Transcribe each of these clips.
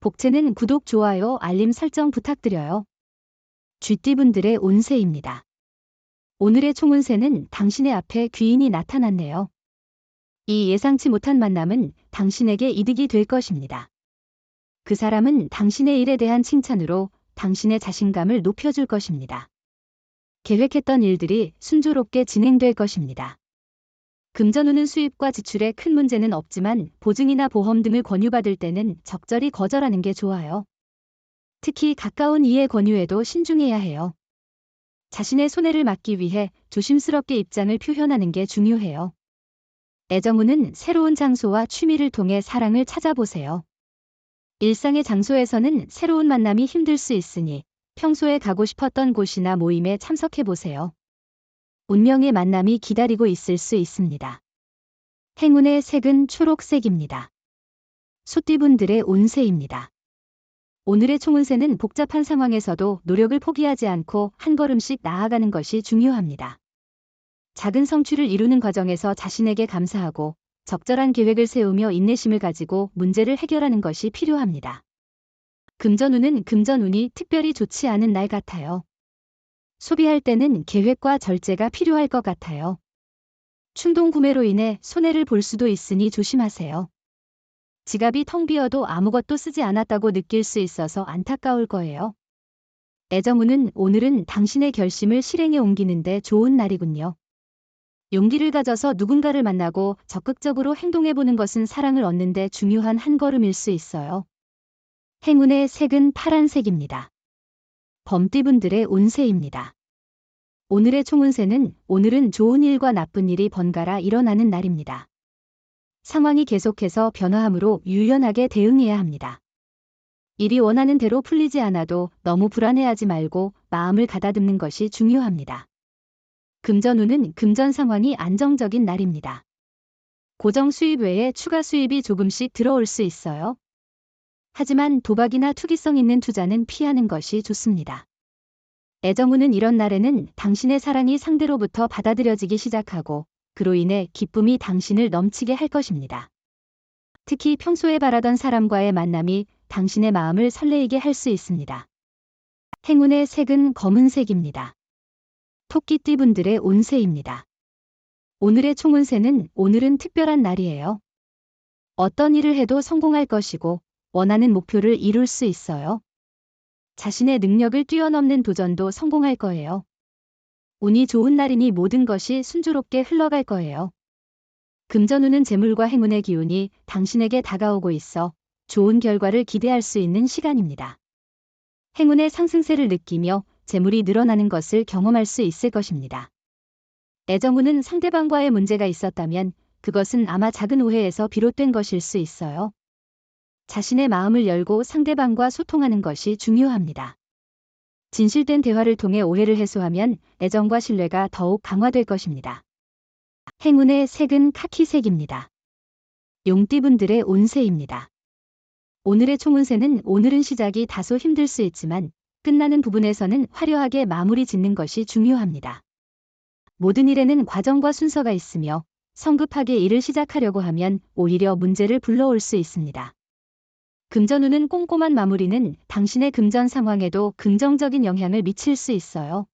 복채는 구독, 좋아요, 알림 설정 부탁드려요. 쥐띠분들의 운세입니다. 오늘의 총운세는 당신의 앞에 귀인이 나타났네요. 이 예상치 못한 만남은 당신에게 이득이 될 것입니다. 그 사람은 당신의 일에 대한 칭찬으로 당신의 자신감을 높여줄 것입니다. 계획했던 일들이 순조롭게 진행될 것입니다. 금전운은 수입과 지출에 큰 문제는 없지만 보증이나 보험 등을 권유받을 때는 적절히 거절하는 게 좋아요. 특히 가까운 이의 권유에도 신중해야 해요. 자신의 손해를 막기 위해 조심스럽게 입장을 표현하는 게 중요해요. 애정운은 새로운 장소와 취미를 통해 사랑을 찾아보세요. 일상의 장소에서는 새로운 만남이 힘들 수 있으니 평소에 가고 싶었던 곳이나 모임에 참석해 보세요. 운명의 만남이 기다리고 있을 수 있습니다. 행운의 색은 초록색입니다. 소띠분들의 운세입니다. 오늘의 총운세는 복잡한 상황에서도 노력을 포기하지 않고 한 걸음씩 나아가는 것이 중요합니다. 작은 성취를 이루는 과정에서 자신에게 감사하고 적절한 계획을 세우며 인내심을 가지고 문제를 해결하는 것이 필요합니다. 금전운은 금전운이 특별히 좋지 않은 날 같아요. 소비할 때는 계획과 절제가 필요할 것 같아요. 충동 구매로 인해 손해를 볼 수도 있으니 조심하세요. 지갑이 텅 비어도 아무것도 쓰지 않았다고 느낄 수 있어서 안타까울 거예요. 애정운은 오늘은 당신의 결심을 실행에 옮기는데 좋은 날이군요. 용기를 가져서 누군가를 만나고 적극적으로 행동해보는 것은 사랑을 얻는데 중요한 한 걸음일 수 있어요. 행운의 색은 파란색입니다. 범띠분들의 운세입니다. 오늘의 총운세는 오늘은 좋은 일과 나쁜 일이 번갈아 일어나는 날입니다. 상황이 계속해서 변화하므로 유연하게 대응해야 합니다. 일이 원하는 대로 풀리지 않아도 너무 불안해하지 말고 마음을 가다듬는 것이 중요합니다. 금전운은 금전 상황이 안정적인 날입니다. 고정 수입 외에 추가 수입이 조금씩 들어올 수 있어요. 하지만 도박이나 투기성 있는 투자는 피하는 것이 좋습니다. 애정운은 이런 날에는 당신의 사랑이 상대로부터 받아들여지기 시작하고 그로 인해 기쁨이 당신을 넘치게 할 것입니다. 특히 평소에 바라던 사람과의 만남이 당신의 마음을 설레이게 할 수 있습니다. 행운의 색은 검은색입니다. 토끼띠 분들의 운세입니다. 오늘의 총운세는 오늘은 특별한 날이에요. 어떤 일을 해도 성공할 것이고 원하는 목표를 이룰 수 있어요. 자신의 능력을 뛰어넘는 도전도 성공할 거예요. 운이 좋은 날이니 모든 것이 순조롭게 흘러갈 거예요. 금전운은 재물과 행운의 기운이 당신에게 다가오고 있어 좋은 결과를 기대할 수 있는 시간입니다. 행운의 상승세를 느끼며 재물이 늘어나는 것을 경험할 수 있을 것입니다. 애정운은 상대방과의 문제가 있었다면 그것은 아마 작은 오해에서 비롯된 것일 수 있어요. 자신의 마음을 열고 상대방과 소통하는 것이 중요합니다. 진실된 대화를 통해 오해를 해소하면 애정과 신뢰가 더욱 강화될 것입니다. 행운의 색은 카키색입니다. 용띠분들의 운세입니다. 오늘의 총운세는 오늘은 시작이 다소 힘들 수 있지만 끝나는 부분에서는 화려하게 마무리 짓는 것이 중요합니다. 모든 일에는 과정과 순서가 있으며 성급하게 일을 시작하려고 하면 오히려 문제를 불러올 수 있습니다. 금전운은 꼼꼼한 마무리는 당신의 금전 상황에도 긍정적인 영향을 미칠 수 있어요.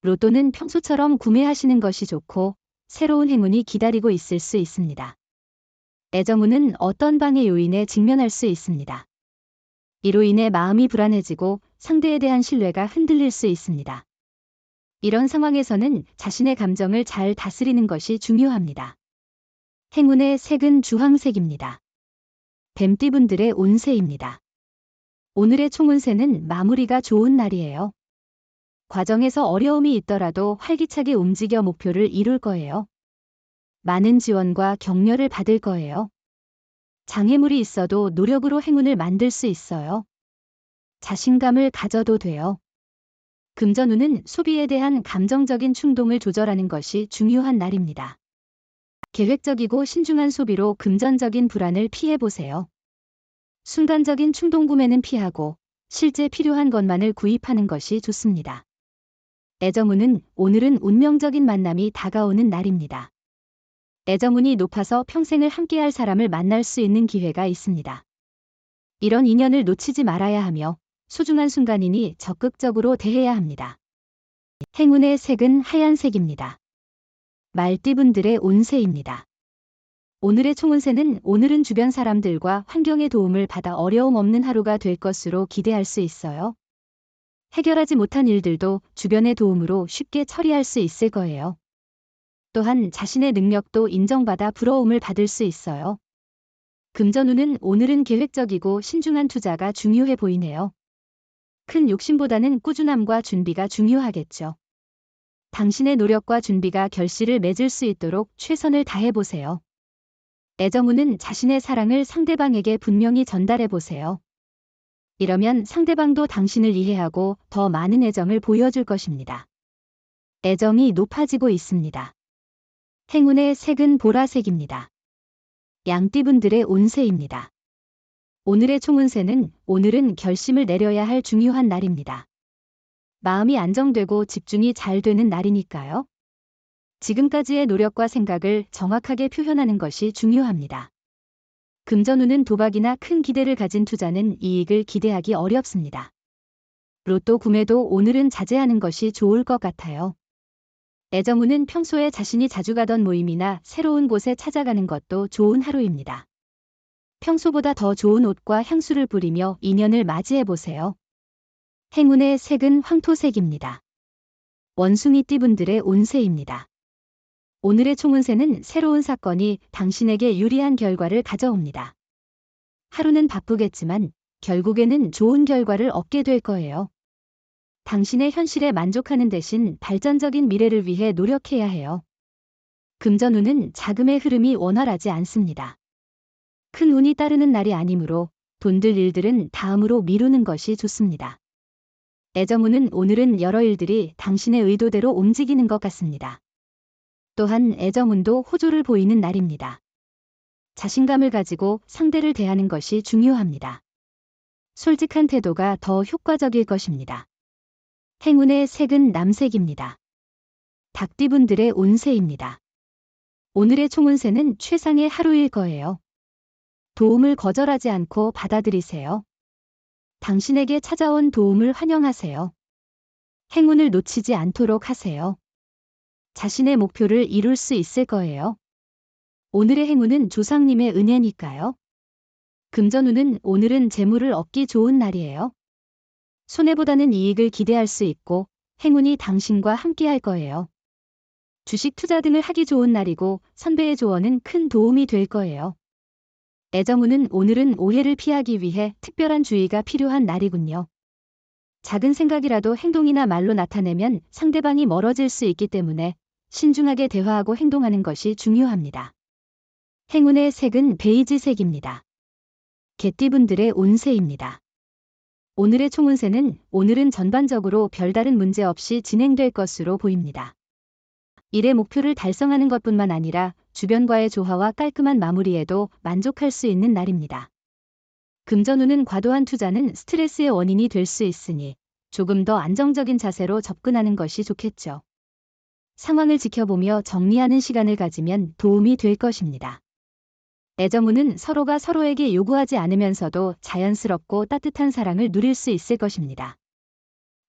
로또는 평소처럼 구매하시는 것이 좋고 새로운 행운이 기다리고 있을 수 있습니다. 애정운은 어떤 방해 요인에 직면할 수 있습니다. 이로 인해 마음이 불안해지고 상대에 대한 신뢰가 흔들릴 수 있습니다. 이런 상황에서는 자신의 감정을 잘 다스리는 것이 중요합니다. 행운의 색은 주황색입니다. 뱀띠분들의 운세입니다. 오늘의 총운세는 마무리가 좋은 날이에요. 과정에서 어려움이 있더라도 활기차게 움직여 목표를 이룰 거예요. 많은 지원과 격려를 받을 거예요. 장애물이 있어도 노력으로 행운을 만들 수 있어요. 자신감을 가져도 돼요. 금전운은 소비에 대한 감정적인 충동을 조절하는 것이 중요한 날입니다. 계획적이고 신중한 소비로 금전적인 불안을 피해보세요. 순간적인 충동 구매는 피하고 실제 필요한 것만을 구입하는 것이 좋습니다. 애정운은 오늘은 운명적인 만남이 다가오는 날입니다. 애정운이 높아서 평생을 함께할 사람을 만날 수 있는 기회가 있습니다. 이런 인연을 놓치지 말아야 하며 소중한 순간이니 적극적으로 대해야 합니다. 행운의 색은 하얀색입니다. 말띠분들의 운세입니다. 오늘의 총운세는 오늘은 주변 사람들과 환경의 도움을 받아 어려움 없는 하루가 될 것으로 기대할 수 있어요. 해결하지 못한 일들도 주변의 도움으로 쉽게 처리할 수 있을 거예요. 또한 자신의 능력도 인정받아 부러움을 받을 수 있어요. 금전운은 오늘은 계획적이고 신중한 투자가 중요해 보이네요. 큰 욕심보다는 꾸준함과 준비가 중요하겠죠. 당신의 노력과 준비가 결실을 맺을 수 있도록 최선을 다해 보세요. 애정운은 자신의 사랑을 상대방에게 분명히 전달해 보세요. 이러면 상대방도 당신을 이해하고 더 많은 애정을 보여줄 것입니다. 애정이 높아지고 있습니다. 행운의 색은 보라색입니다. 양띠분들의 운세입니다. 오늘의 총운세는 오늘은 결심을 내려야 할 중요한 날입니다. 마음이 안정되고 집중이 잘 되는 날이니까요. 지금까지의 노력과 생각을 정확하게 표현하는 것이 중요합니다. 금전운은 도박이나 큰 기대를 가진 투자는 이익을 기대하기 어렵습니다. 로또 구매도 오늘은 자제하는 것이 좋을 것 같아요. 애정운은 평소에 자신이 자주 가던 모임이나 새로운 곳에 찾아가는 것도 좋은 하루입니다. 평소보다 더 좋은 옷과 향수를 뿌리며 인연을 맞이해 보세요. 행운의 색은 황토색입니다. 원숭이 띠분들의 운세입니다. 오늘의 총운세는 새로운 사건이 당신에게 유리한 결과를 가져옵니다. 하루는 바쁘겠지만 결국에는 좋은 결과를 얻게 될 거예요. 당신의 현실에 만족하는 대신 발전적인 미래를 위해 노력해야 해요. 금전운은 자금의 흐름이 원활하지 않습니다. 큰 운이 따르는 날이 아니므로 돈 들 일들은 다음으로 미루는 것이 좋습니다. 애정운은 오늘은 여러 일들이 당신의 의도대로 움직이는 것 같습니다. 또한 애정운도 호조를 보이는 날입니다. 자신감을 가지고 상대를 대하는 것이 중요합니다. 솔직한 태도가 더 효과적일 것입니다. 행운의 색은 남색입니다. 닭띠분들의 운세입니다. 오늘의 총운세는 최상의 하루일 거예요. 도움을 거절하지 않고 받아들이세요. 당신에게 찾아온 도움을 환영하세요. 행운을 놓치지 않도록 하세요. 자신의 목표를 이룰 수 있을 거예요. 오늘의 행운은 조상님의 은혜니까요. 금전운은 오늘은 재물을 얻기 좋은 날이에요. 손해보다는 이익을 기대할 수 있고 행운이 당신과 함께 할 거예요. 주식 투자 등을 하기 좋은 날이고 선배의 조언은 큰 도움이 될 거예요. 애정운은 오늘은 오해를 피하기 위해 특별한 주의가 필요한 날이군요. 작은 생각이라도 행동이나 말로 나타내면 상대방이 멀어질 수 있기 때문에 신중하게 대화하고 행동하는 것이 중요합니다. 행운의 색은 베이지색입니다. 개띠분들의 운세입니다. 오늘의 총운세는 오늘은 전반적으로 별다른 문제 없이 진행될 것으로 보입니다. 일의 목표를 달성하는 것뿐만 아니라 주변과의 조화와 깔끔한 마무리에도 만족할 수 있는 날입니다. 금전운은 과도한 투자는 스트레스의 원인이 될 수 있으니 조금 더 안정적인 자세로 접근하는 것이 좋겠죠. 상황을 지켜보며 정리하는 시간을 가지면 도움이 될 것입니다. 애정운은 서로가 서로에게 요구하지 않으면서도 자연스럽고 따뜻한 사랑을 누릴 수 있을 것입니다.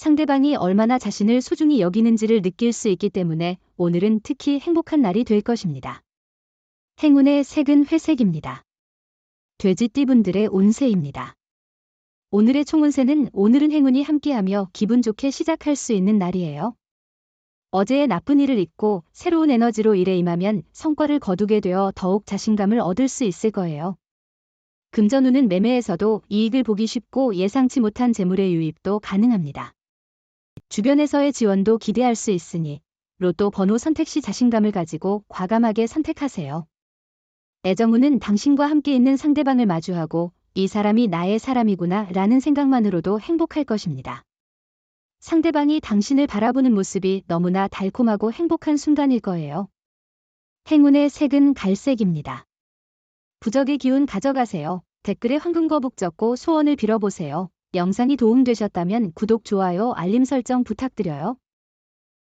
상대방이 얼마나 자신을 소중히 여기는지를 느낄 수 있기 때문에 오늘은 특히 행복한 날이 될 것입니다. 행운의 색은 회색입니다. 돼지띠분들의 운세입니다. 오늘의 총운세는 오늘은 행운이 함께하며 기분 좋게 시작할 수 있는 날이에요. 어제의 나쁜 일을 잊고 새로운 에너지로 일에 임하면 성과를 거두게 되어 더욱 자신감을 얻을 수 있을 거예요. 금전운은 매매에서도 이익을 보기 쉽고 예상치 못한 재물의 유입도 가능합니다. 주변에서의 지원도 기대할 수 있으니 로또 번호 선택 시 자신감을 가지고 과감하게 선택하세요. 애정운은 당신과 함께 있는 상대방을 마주하고 이 사람이 나의 사람이구나 라는 생각만으로도 행복할 것입니다. 상대방이 당신을 바라보는 모습이 너무나 달콤하고 행복한 순간일 거예요. 행운의 색은 갈색입니다. 부적의 기운 가져가세요. 댓글에 황금거북 적고 소원을 빌어보세요. 영상이 도움되셨다면 구독, 좋아요, 알림 설정 부탁드려요.